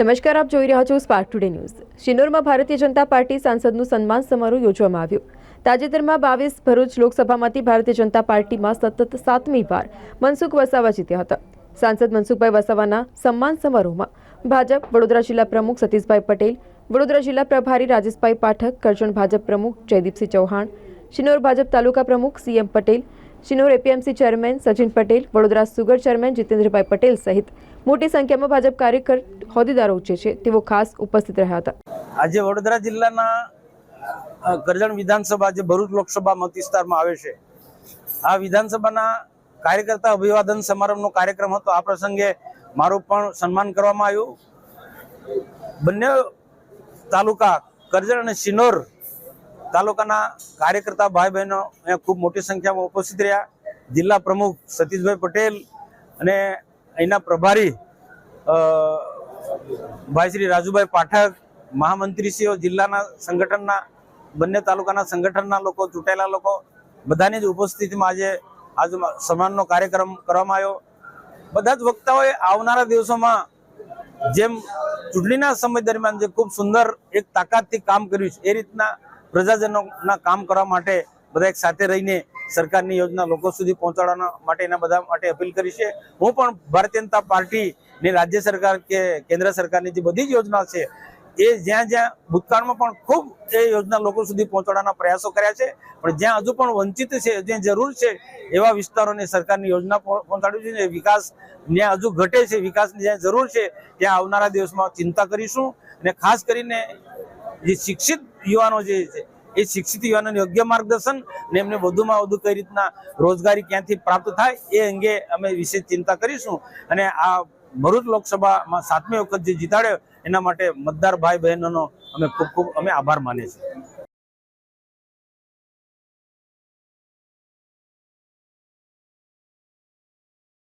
નમસ્કાર, આપ જોઈ રહ્યા છો spark today news શિનોરમાં Bharatiya Janata party સાંસદનું સન્માન સમારોહ યોજવામાં આવ્યો. તાજેતરમાં બાવીસ ભરૂચ લોકસભામાંથી ભારતીય જનતા પાર્ટીમાં સતત સાતમી વાર મનસુખ વસાવા જીત્યા હતા. સાંસદ મનસુખભાઈ વસાવાના સન્માન સમારોહમાં ભાજપ, વડોદરા જિલ્લા પ્રમુખ સતીશભાઈ પટેલ, વડોદરા જિલ્લા પ્રભારી રાજેશભાઈ પાઠક, કરજણ ભાજપ પ્રમુખ જયદીપસિંહ ચૌહાણ શિનોર ભાજપ તાલુકા પ્રમુખ CM Patel, Shinor APMC chairman Sachin Patel, Vadodara sugar chairman જીતેન્દ્રભાઈ Patel સહિત મોટી સંખ્યામાં ભાજપ કાર્યકર હોદ્દેદારો ઉચ્ચે છે. તેઓ ખાસ ઉપસ્થિત રહ્યા હતા. આજે વડોદરા જિલ્લાના કરજણ વિધાનસભા જે ભરૂચ લોકસભા મત વિસ્તારમાં આવે છે, આ વિધાનસભાના કાર્યકર્તા અભિવાદન સમારંભનો કાર્યક્રમ હતો. આ પ્રસંગે મારું પણ સન્માન કરવામાં આવ્યું. બંને તાલુકા, કરજણ અને શિનોર તાલુકાના કાર્યકર્તા ભાઈ બહેનો અહીંયા ખૂબ મોટી સંખ્યામાં ઉપસ્થિત રહ્યા. જિલ્લા પ્રમુખ સતીશભાઈ પટેલ અને અહીંના પ્રભારી ભાઈ શ્રી રાજુભાઈ પાઠક, મહામંત્રીશ્રીઓ, જિલ્લાના સંગઠનના, બંને તાલુકાના સંગઠનના લોકો, ચૂંટાયેલા લોકો, બધાની જ ઉપસ્થિતિમાં આજે આજે સન્માનનો કાર્યક્રમ કરવામાં આવ્યો. બધા જ વક્તાઓએ આવનારા દિવસોમાં જેમ ચૂંટણીના સમય દરમિયાન જે ખૂબ સુંદર એક તાકાતથી કામ કર્યું છે, એ રીતના પ્રજાજનોના કામ કરવા માટે બધા એક સાથે રહીને સરકારની યોજના લોકો સુધી પહોંચાડવાના માટે એના બધા માટે અપીલ કરી છે. હું પણ ભારતીય જનતા પાર્ટી ને રાજ્ય સરકાર કે કેન્દ્ર સરકારની જે બધી જ યોજના છે, એ જ્યાં જ્યાં ભૂતકાળમાં પણ ખૂબ એ યોજના લોકો સુધી પહોંચાડવાના પ્રયાસો કર્યા છે. પણ જ્યાં હજુ પણ વંચિત છે, જ્યાં જરૂર છે એવા વિસ્તારોને સરકારની યોજના પહો- પહોંચાડવી છે વિકાસ જ્યાં હજુ ઘટે છે, વિકાસની જ્યાં જરૂર છે, ત્યાં આવનારા દિવસમાં ચિંતા કરીશું. અને ખાસ કરીને જે શિક્ષિત યુવાનો જે છે, એ શિક્ષિત યુવાનોને યોગ્ય માર્ગદર્શન ને એમને વધુમાં વધુ કઈ રીતના રોજગારી ક્યાંથી પ્રાપ્ત થાય એ અંગે અમે વિશેષ ચિંતા કરીશું. અને આ ભરૂચ લોકસભામાં સાતમી વખત જે જીતાડ્યો, એના માટે મતદાર ભાઈ બહેનોનો અમે ખૂબ ખૂબ અમે આભાર માનીએ છીએ.